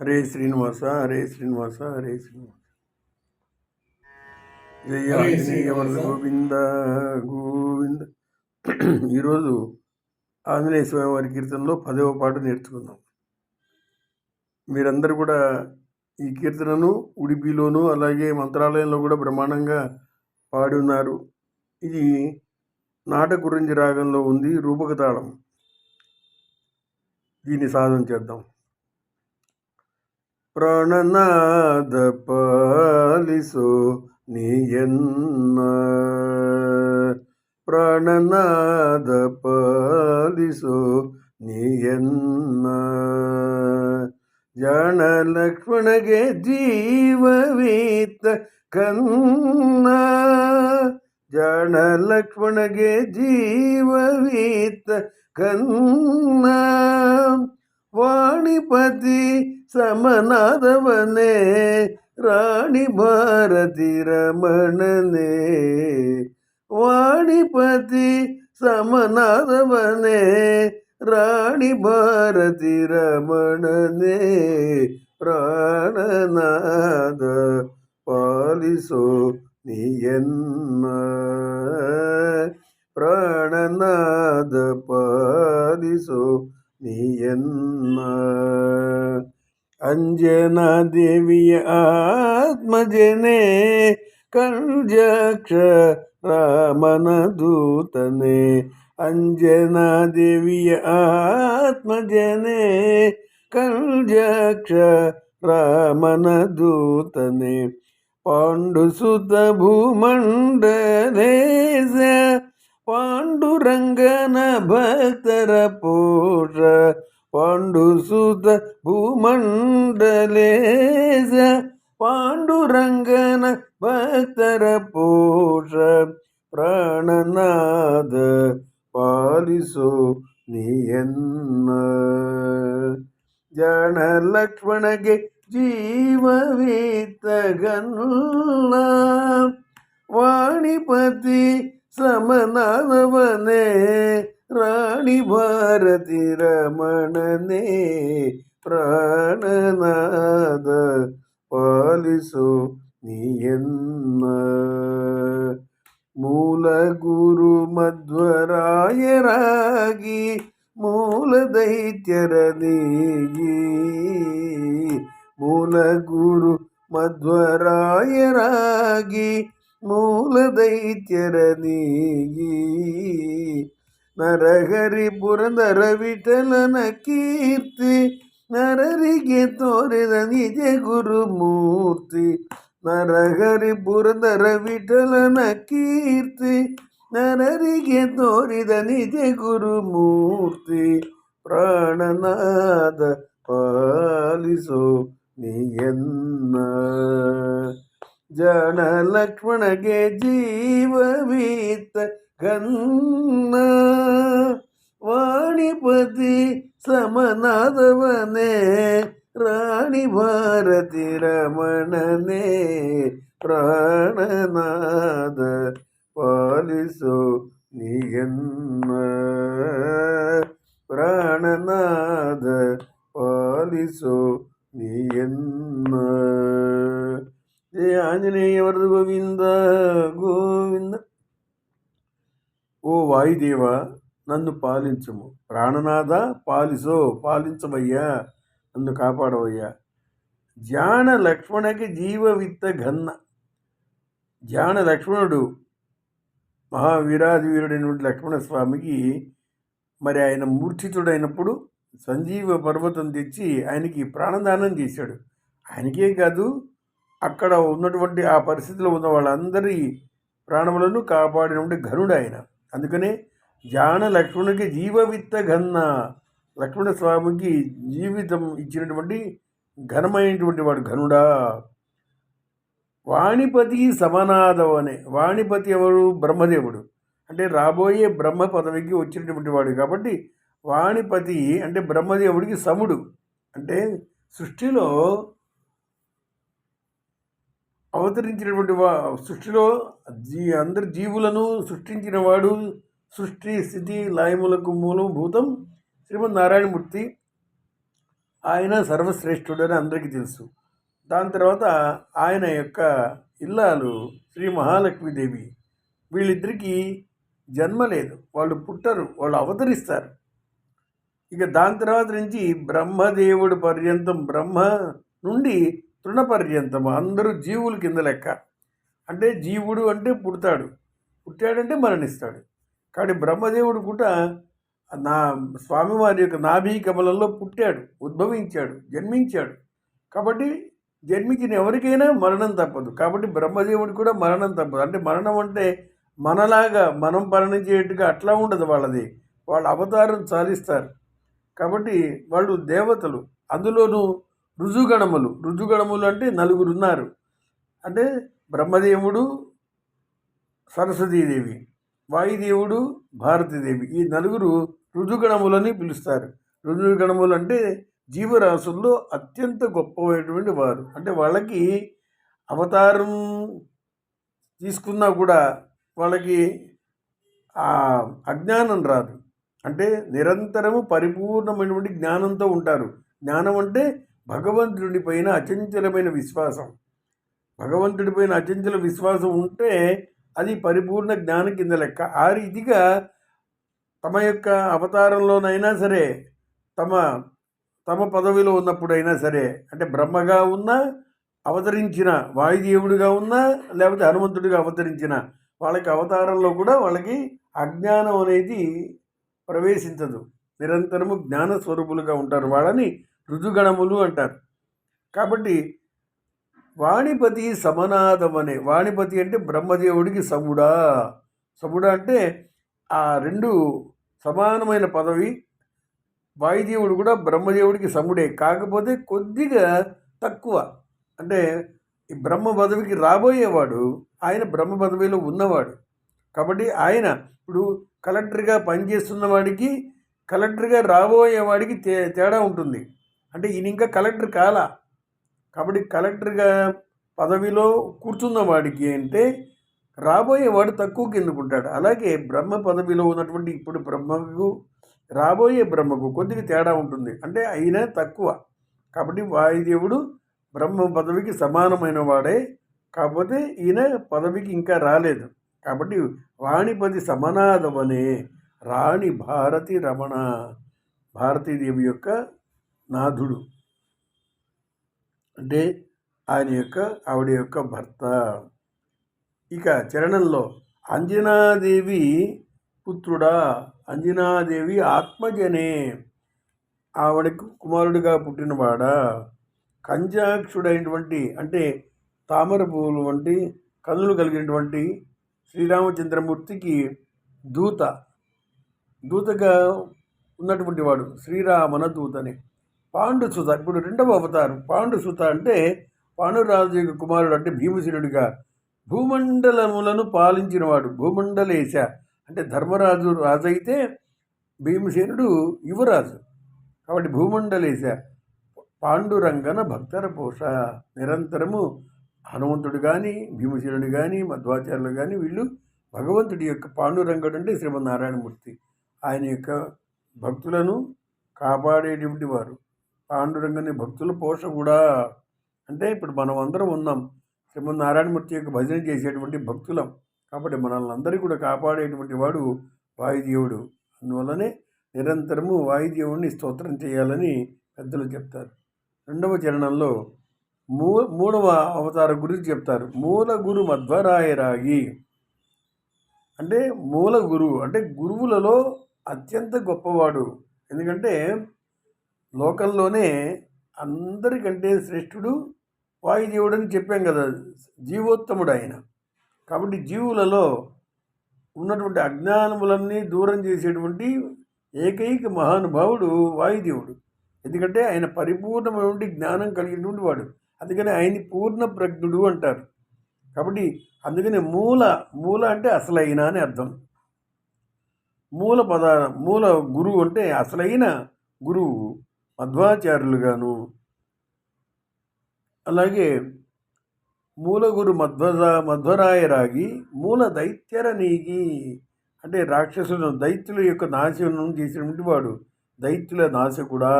హరే శ్రీనివాస హరే శ్రీనివాస హరే శ్రీనివాస. జయ హరే ఆంజనేయ వరద శ్రీనివాస. గోవింద గోవింద. ఈరోజు ఆంజనేయ స్వామి వారి కీర్తనలో పదవ పాట నేర్చుకుందాం. మీరందరూ కూడా ఈ కీర్తనను ఉడిపిలోను అలాగే మంత్రాలయంలో కూడా బ్రహ్మాండంగా పాడి ఉన్నారు ఇది నాటకురంజి రాగంలో ఉంది రూపక తాళం దీన్ని సాధన చేద్దాం. ಪ್ರಾಣನಾದ ಪಾಲಿಸೋ ನೀಯನ್ನ ಪ್ರಾಣನಾದ ಪಾಲಿಸೋ ನೀಯನ್ನ ಜಾಣ ಲಕ್ಷ್ಮಣಗೆ ಜೀವವೀತ ಕನ್ನ. ಜಾಣ ಲಕ್ಷ್ಮಣಗೆ ಜೀವವೀತ ಕನ್ನ. ವಾಣಿಪತಿ ಸಮನಾದವನೇ, ರಾಣಿ ಭಾರತಿ ರಮಣನೇ. ವಾಣಿಪತಿ ಸಮನಾದವನೇ, ರಾಣಿ ಭಾರತಿ ರಮಣನೇ. ಪ್ರಾಣನಾದ ಪಾಲಿಸೋ ನಿಯನ್ನ, ಪ್ರಾಣನಾದ ಪಾಲಿಸೋ നീയെന്ന അഞ്ജന ദേവിയ ആത്മജനെ കൺജക്ഷ രാമനദൂതനെ അഞ്ജന ദേവിയ ആത്മജനെ കൺജക്ഷ രാമനദൂതനെ പാണ്ഡുസുത ഭൂമണ്ഡലേശ ಪಾಂಡುರಂಗನ ಭಕ್ತರ ಪೋಷ ಪಾಂಡುಸುತ ಭೂಮಂಡಲೇಶ ಪಾಂಡುರಂಗನ ಭಕ್ತರ ಪೋಷ ಪ್ರಾಣನಾದ ಪಾಲಿಸೋ ನೀಯನ್ನ ಜನ ಲಕ್ಷ್ಮಣಗೆ ಜೀವವೀತಗನ್ನ ವಾಣಿಪತಿ ಸಮನಾದವನೇ ರಾಣಿ ಭಾರತಿ ರಮಣನೆ ಪ್ರಾಣನಾದ ಪಾಲಿಸು ನೀಯನ್ನ. ಮೂಲ ಗುರು ಮಧ್ವರಾಯರಾಗಿ ಮೂಲ ದೈತ್ಯರ ನೀಗಿ. ಮೂಲ ಗುರು ಮಧ್ವರಾಯರಾಗಿ ಮೂಲ ದೈತ್ಯರ ನೀಗಿ ನರಹರಿ ಪುರಂದರ ವಿಠಲನ ಕೀರ್ತಿ ನರರಿಗೆ ತೋರಿದ ನಿಜ ಗುರುಮೂರ್ತಿ ನರಹರಿ ಪುರಂದರ ವಿಠಲನ ಕೀರ್ತಿ ನರರಿಗೆ ತೋರಿದ ನಿಜ ಗುರುಮೂರ್ತಿ ಪ್ರಾಣನಾದ ಪಾಲಿಸೋ ನೀಯನ್ನ ಜನ ಲಕ್ಷ್ಮಣಗೆ ಜೀವವೀತ ಗನ್ನ ವಾಣಿಪತಿ ಸಮನಾದವನೇ ರಾಣಿ ಭಾರತಿ ರಮಣನೇ ಪ್ರಾಣನಾದ ಪಾಲಿಸೋ ನೀಯನ್ನ ಪ್ರಾಣನಾದ ಪಾಲಿಸೋ ನೀಯನ್ನ ಜಯ ಆಂಜನೇಯ ವರದು ಗೋವಿಂದ ಗೋವಿಂದ ఓ వాయుదేవ నన్ను పాలించము ప్రాణనాథ పాలిసో పాలించవయ్యా నన్ను కాపాడవయ్యా జాన లక్ష్మణకి జీవవిత్త ఘన్న జాన లక్ష్మణుడు మహావీరాది వీరుడైనటువంటి లక్ష్మణస్వామికి మరి ఆయన మూర్ఛితుడైనప్పుడు సంజీవ పర్వతం తెచ్చి ఆయనకి ప్రాణదానం చేశాడు ఆయనకే కాదు అక్కడ ఉన్నటువంటి ఆ పరిస్థితిలో ఉన్న వాళ్ళందరి ప్రాణములను కాపాడినటువంటి ఘనుడు ఆయన అందుకనే జాన లక్ష్మణునికి జీవవిత్త ఘన్న. లక్ష్మణ స్వామికి జీవితం ఇచ్చినటువంటి ఘనమైనటువంటి వాడు ఘనుడా. వాణిపతి సమనాదం అనే. వాణిపతి ఎవరు? బ్రహ్మదేవుడు. అంటే రాబోయే బ్రహ్మ పదవికి వచ్చినటువంటి వాడు కాబట్టి వాణిపతి అంటే బ్రహ్మదేవుడికి సముడు. అంటే సృష్టిలో అవతరించినటువంటి వా సృష్టిలో జీ అందరి జీవులను సృష్టించిన వాడు సృష్టి స్థితి లయములకు మూలం భూతం శ్రీమన్నారాయణమూర్తి. ఆయన సర్వశ్రేష్ఠుడని అందరికీ తెలుసు. దాని తర్వాత ఆయన యొక్క ఇల్లాలు శ్రీ మహాలక్ష్మీదేవి. వీళ్ళిద్దరికీ జన్మ లేదు. వాళ్ళు పుట్టరు వాళ్ళు అవతరిస్తారు. ఇక దాని తర్వాత నుంచి బ్రహ్మదేవుడు పర్యంతం బ్రహ్మ నుండి తృణపర్యంతము అందరూ జీవులు కింద లెక్క. అంటే జీవుడు అంటే పుడతాడు. పుట్టాడంటే మరణిస్తాడు. కాబట్టి బ్రహ్మదేవుడు కూడా నా స్వామివారి యొక్క నాభీ కమలంలో పుట్టాడు ఉద్భవించాడు జన్మించాడు. కాబట్టి జన్మించిన ఎవరికైనా మరణం తప్పదు. కాబట్టి బ్రహ్మదేవుడికి కూడా మరణం తప్పదు. అంటే మరణం అంటే మనలాగా మనం మరణించేట్టుగా అట్లా ఉండదు వాళ్ళది. వాళ్ళ అవతారం చాలిస్తారు. కాబట్టి వాళ్ళు దేవతలు. అందులోనూ రుజుగణములు రుజుగణములు అంటే నలుగురు ఉన్నారు అంటే బ్రహ్మదేవుడు సరస్వతీదేవి వాయుదేవుడు భారతీదేవి. ఈ నలుగురు రుజుగణములని పిలుస్తారు. రుజుగణములు అంటే జీవరాశుల్లో అత్యంత గొప్పమైనటువంటి వారు. అంటే వాళ్ళకి అవతారం తీసుకున్నా కూడా వాళ్ళకి అజ్ఞానం రాదు. అంటే నిరంతరము పరిపూర్ణమైనటువంటి జ్ఞానంతో ఉంటారు. జ్ఞానం అంటే భగవంతుడి పైన అచంచలమైన విశ్వాసం. భగవంతుడి పైన అచంచల విశ్వాసం ఉంటే అది పరిపూర్ణ జ్ఞానం కింద లెక్క. ఆ రీతిగా తమ యొక్క అవతారంలోనైనా సరే తమ తమ పదవిలో ఉన్నప్పుడైనా సరే అంటే బ్రహ్మగా ఉన్నా అవతరించిన వాయుదేవుడిగా ఉన్నా లేకపోతే హనుమంతుడిగా అవతరించిన వాళ్ళకి అవతారంలో కూడా వాళ్ళకి అజ్ఞానం అనేది ప్రవేశించదు. నిరంతరము జ్ఞాన స్వరూపులుగా ఉంటారు వాళ్ళని రుజుగణములు అంటారు. కాబట్టి వాణిపతి సమనాదమనే వాణిపతి అంటే బ్రహ్మదేవుడికి సముడా. సముడా అంటే ఆ రెండు సమానమైన పదవి వాయుదేవుడు కూడా బ్రహ్మదేవుడికి సముడే. కాకపోతే కొద్దిగా తక్కువ. అంటే ఈ బ్రహ్మ పదవికి రాబోయేవాడు ఆయన బ్రహ్మ పదవిలో ఉన్నవాడు. కాబట్టి ఆయన ఇప్పుడు కలెక్టర్గా పనిచేస్తున్న వాడికి కలెక్టర్గా రాబోయేవాడికి తే తేడా ఉంటుంది. అంటే ఈయన ఇంకా కలెక్టర్ కాలా? కాబట్టి కలెక్టర్గా పదవిలో కూర్చున్న వాడికి అంటే రాబోయేవాడు తక్కువ కిందకుంటాడు అలాగే బ్రహ్మ పదవిలో ఉన్నటువంటి ఇప్పుడు బ్రహ్మకు రాబోయే బ్రహ్మకు కొద్దిగా తేడా ఉంటుంది. అంటే అయినా తక్కువ. కాబట్టి వాయుదేవుడు బ్రహ్మ పదవికి సమానమైన వాడే. కాకపోతే ఈయన పదవికి ఇంకా రాలేదు. కాబట్టి వాణిపతి సమనాదవనే. రాణి భారతి రమణ. భారతీదేవి యొక్క నాథుడు. అంటే ఆయన యొక్క ఆవిడ యొక్క భర్త. ఇక చరణంలో అంజనాదేవి పుత్రుడా అంజనాదేవి ఆత్మజనే. ఆవిడకు కుమారుడిగా పుట్టినవాడా? కంజాక్షుడైనటువంటి అంటే తామర పువ్వులు వంటి కన్నులు కలిగినటువంటి శ్రీరామచంద్రమూర్తికి దూత. దూతగా ఉన్నటువంటి వాడు శ్రీరామన దూతని. పాండుసుత. ఇప్పుడు రెండవ అవతారం. పాండుసుత అంటే పాండురాజు కుమారుడు అంటే భీమసేనుడిగా. భూమండలములను పాలించినవాడు భూమండలేశ. అంటే ధర్మరాజు రాజు అయితే భీమసేనుడు యువరాజు. కాబట్టి భూమండలేశ. పాండురంగన భక్తర పోష నిరంతరము హనుమంతుడు కానీ భీమసేనుడు కానీ మధ్వాచార్యులు కానీ వీళ్ళు భగవంతుడి యొక్క పాండురంగుడు అంటే శ్రీమన్నారాయణమూర్తి. ఆయన యొక్క భక్తులను కాపాడేటువంటి వారు. పాండురంగని భక్తుల పోష కూడా అంటే ఇప్పుడు మనం అందరం ఉన్నాం. శ్రీమన్నారాయణమూర్తి యొక్క భజన చేసేటువంటి భక్తులం. కాబట్టి మనల్ని అందరికీ కూడా కాపాడేటువంటి వాడు వాయుదేవుడు. అందువల్లనే నిరంతరము వాయుదేవుడిని స్తోత్రం చేయాలని పెద్దలు చెప్తారు. రెండవ చరణంలో మూ మూడవ అవతార గురించి చెప్తారు. మూల గురు మధ్వరాయరాగి. అంటే మూల గురువు అంటే గురువులలో అత్యంత గొప్పవాడు. ఎందుకంటే లోకంలోనే అందరికంటే శ్రేష్ఠుడు వాయుదేవుడు అని చెప్పాం కదా జీవోత్తముడు ఆయన కాబట్టి జీవులలో ఉన్నటువంటి అజ్ఞానములన్నీ దూరం చేసేటువంటి ఏకైక మహానుభావుడు వాయుదేవుడు. ఎందుకంటే ఆయన పరిపూర్ణమైనటువంటి జ్ఞానం కలిగినటువంటి వాడు. అందుకని ఆయన్ని పూర్ణ ప్రజ్ఞుడు అంటారు. కాబట్టి అందుకని మూల మూల అంటే అసలైన అని అర్థం. మూల పద మూల గురువు అంటే అసలైన గురువు. మధ్వాచార్యులుగాను. అలాగే మూలగురు మధ్వజ మధ్వరాయరాగి మూల దైత్యర నీగి అంటే రాక్షసులను దైత్యుల యొక్క నాశనం చేసినటువంటి వాడు దైత్యుల నాశకుడా.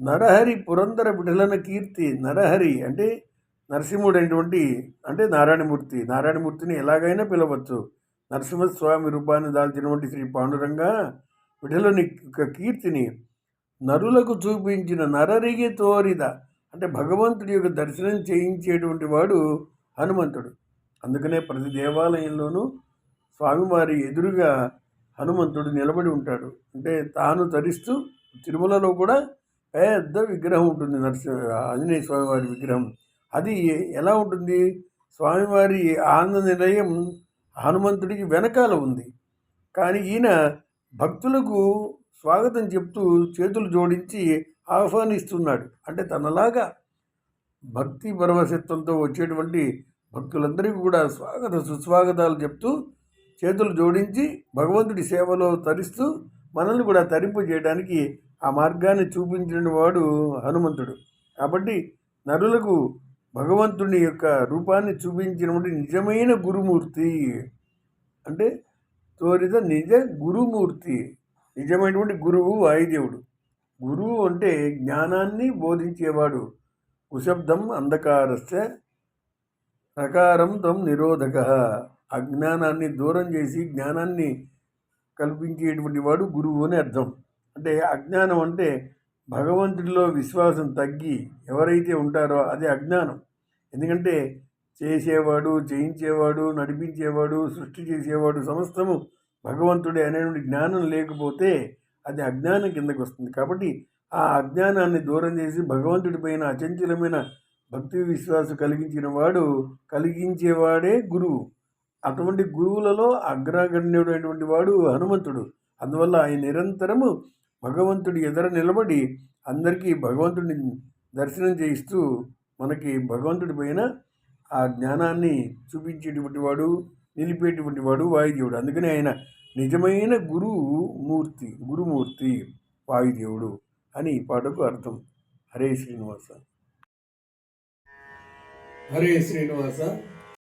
నరహరి పురందర విఠలన కీర్తి నరహరి అంటే నరసింహుడు అయినటువంటి అంటే నారాయణమూర్తి నారాయణమూర్తిని ఎలాగైనా పిలవచ్చు. నరసింహస్వామి రూపాన్ని దాల్చినటువంటి శ్రీ పాండురంగ విఠలని కీర్తిని నరులకు చూపించిన నరరిగి తోరిద. అంటే భగవంతుడి యొక్క దర్శనం చేయించేటువంటి వాడు హనుమంతుడు. అందుకనే ప్రతి దేవాలయంలోనూ స్వామివారి ఎదురుగా హనుమంతుడు నిలబడి ఉంటాడు. అంటే తాను ధరిస్తూ తిరుమలలో కూడా పెద్ద విగ్రహం ఉంటుంది. నరసింహ ఆంజనేయ స్వామివారి విగ్రహం. అది ఎలా ఉంటుంది? స్వామివారి ఆనంద నిలయం హనుమంతుడికి వెనకాల ఉంది. కానీ ఈయన భక్తులకు స్వాగతం చెప్తూ చేతులు జోడించి ఆహ్వానిస్తున్నాడు. అంటే తనలాగా భక్తి పరవశత్వంతో వచ్చేటువంటి భక్తులందరికీ కూడా స్వాగత సుస్వాగతాలు చెప్తూ చేతులు జోడించి భగవంతుడి సేవలో తరిస్తూ మనల్ని కూడా తరింపు చేయడానికి ఆ మార్గాన్ని చూపించిన వాడు హనుమంతుడు. కాబట్టి నరులకు భగవంతుని యొక్క రూపాన్ని చూపించినటువంటి నిజమైన గురుమూర్తి అంటే తోరిత నిజ గురుమూర్తి నిజమైనటువంటి గురువు వాయుదేవుడు. గురువు అంటే జ్ఞానాన్ని బోధించేవాడు. కుశబ్దం అంధకారస్య ప్రకారం తం నిరోధక. అజ్ఞానాన్ని దూరం చేసి జ్ఞానాన్ని కల్పించేటువంటి వాడు గురువు అని అర్థం. అంటే అజ్ఞానం అంటే భగవంతుడిలో విశ్వాసం తగ్గి ఎవరైతే ఉంటారో అది అజ్ఞానం. ఎందుకంటే చేసేవాడు చేయించేవాడు నడిపించేవాడు సృష్టి చేసేవాడు సమస్తము భగవంతుడే అనేటువంటి జ్ఞానం లేకపోతే అది అజ్ఞానం కిందకు వస్తుంది. కాబట్టి ఆ అజ్ఞానాన్ని దూరం చేసి భగవంతుడి పైన అచంచలమైన భక్తి విశ్వాసం కలిగించిన వాడు కలిగించేవాడే గురువు. అటువంటి గురువులలో అగ్రగణ్యుడైనటువంటి వాడు హనుమంతుడు. అందువల్ల ఆయన నిరంతరము భగవంతుడి ఎదుర నిలబడి అందరికీ భగవంతుడిని దర్శనం చేయిస్తూ మనకి భగవంతుడి పైన ఆ జ్ఞానాన్ని చూపించేటువంటి వాడు నిలిపేటువంటి వాడు వాయుదేవుడు. అందుకని ఆయన నిజమైన గురువు మూర్తి గురుమూర్తి వాయుదేవుడు అని ఈ పాటకు అర్థం. హరే శ్రీనివాస. హరే శ్రీనివాస.